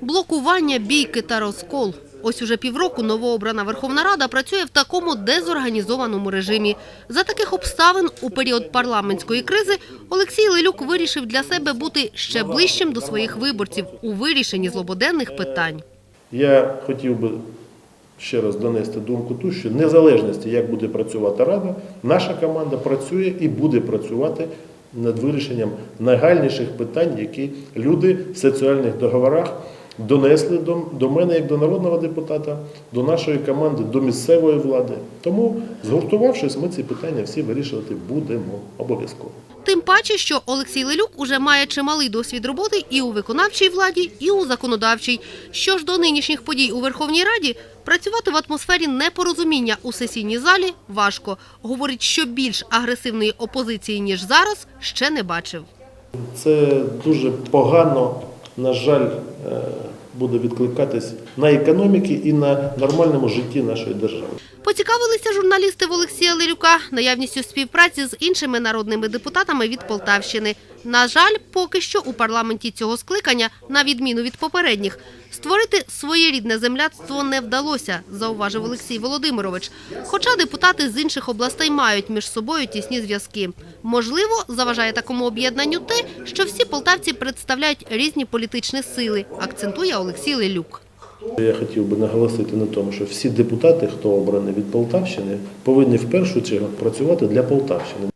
Блокування, бійки та розкол. Ось уже півроку новообрана Верховна Рада працює в такому дезорганізованому режимі. За таких обставин у період парламентської кризи Олексій Лелюк вирішив для себе бути ще ближчим до своїх виборців у вирішенні злободенних питань. Я хотів би ще раз донести думку ту, що незалежності, як буде працювати Рада, наша команда працює і буде працювати над вирішенням нагальніших питань, які люди в соціальних договорах донесли до, до мене як до народного депутата, до нашої команди, до місцевої влади. Тому, згуртувавшись, ми ці питання всі вирішувати будемо обов'язково. Тим паче, що Олексій Лелюк уже має чималий досвід роботи і у виконавчій владі, і у законодавчій. Що ж до нинішніх подій у Верховній Раді, працювати в атмосфері непорозуміння у сесійній залі важко. Говорить, що більш агресивної опозиції, ніж зараз, ще не бачив. Це дуже погано, на жаль, е, буде відкликатись на економіки і на нормальному житті нашої держави. Поцікавилися журналісти в Олексія Лелюка наявністю співпраці з іншими народними депутатами від Полтавщини. На жаль, поки що у парламенті цього скликання, на відміну від попередніх, створити своєрідне земляцтво не вдалося, зауважив Олексій Володимирович. Хоча депутати з інших областей мають між собою тісні зв'язки. Можливо, заважає такому об'єднанню те, що всі полтавці представляють різні політичні сили, акцентує Олексій Лелюк. Я хотів би наголосити на тому, що всі депутати, хто обраний від Полтавщини, повинні в першу чергу працювати для Полтавщини.